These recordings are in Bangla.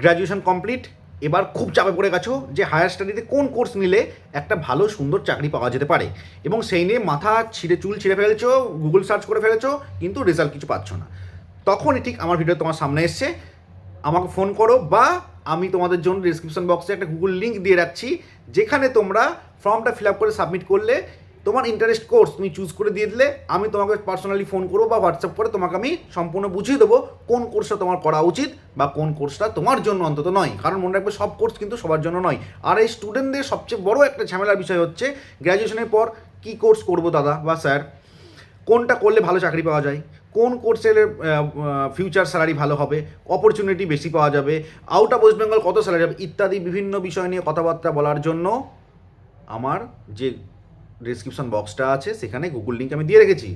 গ্র্যাজুয়েশন কমপ্লিট এবার খুব চাপে পড়ে গেছো যে হায়ার স্টাডিতে কোন কোর্স নিলে একটা ভালো, সুন্দর চাকরি পাওয়া যেতে পারে। এবং সেই নিয়ে মাথা ছিঁড়ে চুল ছিঁড়ে ফেলেছো গুগল সার্চ করে ফেলেছো, কিন্তু রেজাল্ট কিছু পাচ্ছ না। তখনই ঠিক আমার ভিডিও তোমার সামনে এসছে। আমাকে ফোন করো বা আমি তোমাদের জন্য ডিসক্রিপশন বক্সে একটা গুগল লিঙ্ক দিয়ে রাখছি, যেখানে তোমরা ফর্মটা ফিল আপ করে সাবমিট করলে তোমার ইন্টারেস্ট কোর্স তুমি চুজ করে দিয়ে দিলে আমি তোমাকে পার্সোনালি ফোন করব বা হোয়াটসঅ্যাপ করে তোমাকে আমি সম্পূর্ণ বুঝিয়ে দেবো কোন কোর্সটা তোমার করা উচিত বা কোন কোর্সটা তোমার জন্য অন্তত নয়। কারণ মনে রাখবে সব কোর্স কিন্তু সবার জন্য নয়। আর এই স্টুডেন্টদের সবচেয়ে বড় একটা ঝামেলার বিষয় হচ্ছে গ্র্যাজুয়েশনের পর কী কোর্স করব দাদা বা স্যার কোনটা করলে ভালো চাকরি পাওয়া যায়? কোন কোর্সের ফিউচার স্যালারি ভালো হবে? অপরচুনিটি বেশি পাওয়া যাবে? আউট অফ ওয়েস্ট বেঙ্গল কত স্যালারি হবে? ইত্যাদি বিভিন্ন বিষয় নিয়ে কথাবার্তা বলার জন্য আমার যে ডিসক্রিপশন বক্সটা আছে, সেখানে গুগল লিঙ্ক আমি দিয়ে রেখেছি।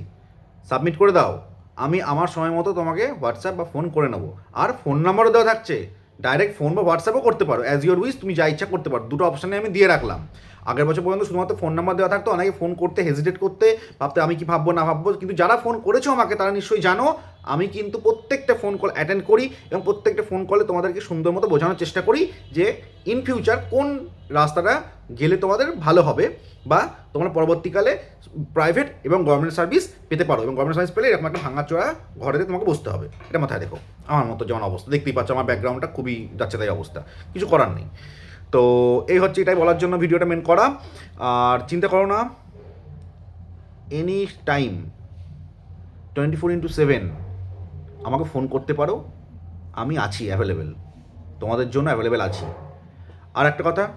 সাবমিট করে দাও। আমি আমার সময় মতো তোমাকে হোয়াটসঅ্যাপ বা ফোন করে নেব। আর ফোন নাম্বারও দেওয়া থাকছে। ডাইরেক্ট ফোন বা হোয়াটসঅ্যাপও করতে পারো। অ্যাজ ইউর উইস তুমি যা ইচ্ছা করতে পারো। দুটো অপশানে আমি দিয়ে রাখলাম। আগের বছর পর্যন্ত শুধুমাত্র ফোন নাম্বার দেওয়া থাকতো। অনেকে ফোন করতে হেজিটেট করতে ভাবতে, আমি কি ভাববো, না ভাববো? কিন্তু যারা ফোন করেছ আমাকে, তারা নিশ্চয়ই জানো, আমি কিন্তু প্রত্যেকটা ফোন কল অ্যাটেন্ড করি এবং প্রত্যেকটা ফোন কলে তোমাদেরকে সুন্দর মতো বোঝানোর চেষ্টা করি যে ইন ফিউচার কোন রাস্তাটা গেলে তোমাদের ভালো হবে বা তোমরা পরবর্তীকালে প্রাইভেট এবং গভর্নমেন্ট সার্ভিস পেতে পারো এবং গভর্নমেন্ট সার্ভিস পেলে এরকম একটা ভাঙাচোরা ঘরেতে তোমাকে বসতে হবে। এটা মাথায় দেখো আমার মতো যেমন অবস্থা। দেখতেই পাচ্ছ আমার ব্যাকগ্রাউন্ডটা খুবই যাচ্ছে তাই অবস্থা। কিছু করার নেই। তো এই হচ্ছে এটাই বলার জন্য ভিডিওটা মেন করা। আর চিন্তা করো না। Any time twenty four into seven আমাকে ফোন করতে পারো। আমি আছি অ্যাভেলেবেল তোমাদের জন্য অ্যাভেলেবেল আছি। আর একটা কথা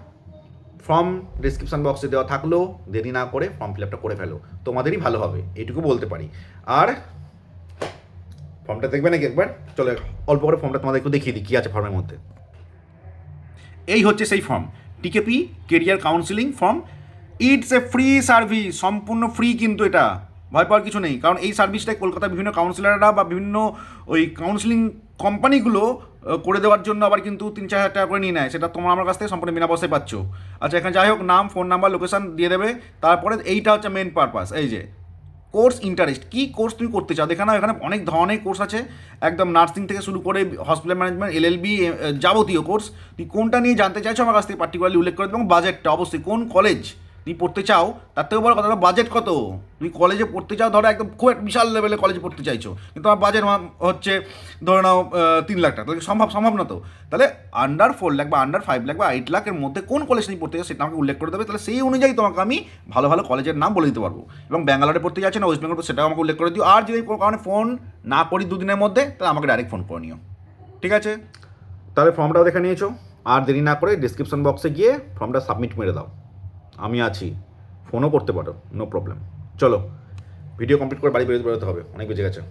ফর্ম ডিসক্রিপশন বক্সে দেওয়া থাকলেও দেরি না করে ফর্ম ফিল আপটা করে ফেলো। তোমাদেরই ভালো হবে এইটুকু বলতে পারি। আর ফর্মটা দেখবে নাকি একবার? চলো, অল্প করে ফর্মটা তোমাদের একটু দেখিয়ে দিই, কী আছে ফর্মের মধ্যে। এই হচ্ছে সেই form TKP career counselling form it's a free service সম্পূর্ণ ফ্রি কিন্তু এটা। ভয় পাওয়ার কিছু নেই, কারণ এই সার্ভিসটাই কলকাতার বিভিন্ন কাউন্সিলাররা বা বিভিন্ন ওই কাউন্সিলিং কোম্পানিগুলো করে দেওয়ার জন্য আবার কিন্তু তিন চার হাজার টাকা করে নিয়ে নেয়। সেটা তোমরা আমার কাছ থেকে সম্পূর্ণ বিনা পয়সায় পাচ্ছ। আচ্ছা এখানে যাই হোক, নাম, ফোন নাম্বার লোকেশন দিয়ে দেবে। তারপরে এইটা হচ্ছে মেন পারপাস এই যে কোর্স ইন্টারেস্ট কী কোর্স তুমি করতে চাও? দেখে নাও, এখানে অনেক ধরনের কোর্স আছে। একদম নার্সিং থেকে শুরু করে হসপিটাল ম্যানেজমেন্ট এল এলএলবি যাবতীয় কোর্স তুমি কোনটা নিয়ে জানতে চাইছো আমার কাছ থেকে পার্টিকুলারলি উল্লেখ করে দেবো এবং বাজেটটা অবশ্যই, কোন কলেজ তুমি পড়তে চাও, তার থেকে বড় কথা বাজেট কত? তুমি কলেজে পড়তে চাও, ধরো একদম খুব একটা বিশাল লেভেলে কলেজে পড়তে চাইছো, কিন্তু আমার বাজেট হচ্ছে, ধরে নাও তিন লাখ টাকা। তাহলে সম্ভব সম্ভব না তো? তাহলে আন্ডার ফোর লাখ বা আন্ডার ফাইভ লাখ বা এইট লাখের মধ্যে কোন কলেজ তুমি পড়তে চাও সেটা আমাকে উল্লেখ করে দেবে। তাহলে সেই অনুযায়ী তোমাকে আমি ভালো ভালো কলেজের নাম বলে দিতে পারব। এবং ব্যাঙ্গালোরে পড়তে যাচ্ছে না ওয়েস্ট বেঙ্গল সেটাও আমাকে উল্লেখ করে দিও। আর যদি কোনো কারণে ফোন না করি দুদিনের মধ্যে, তাহলে আমাকে ডাইরেক্ট ফোন করে নিও। ঠিক আছে? তাহলে ফর্মটাও দেখে নিয়েছো। আর দেরি না করে ডিসক্রিপশন বক্সে গিয়ে ফর্মটা সাবমিট মেরে দাও। আমি আছি। ফোনও করতে পারো নো প্রবলেম চলো ভিডিও কমপ্লিট করে বাড়ি বেরোতে বেরোতে হবে, অনেক বেজে গেছে।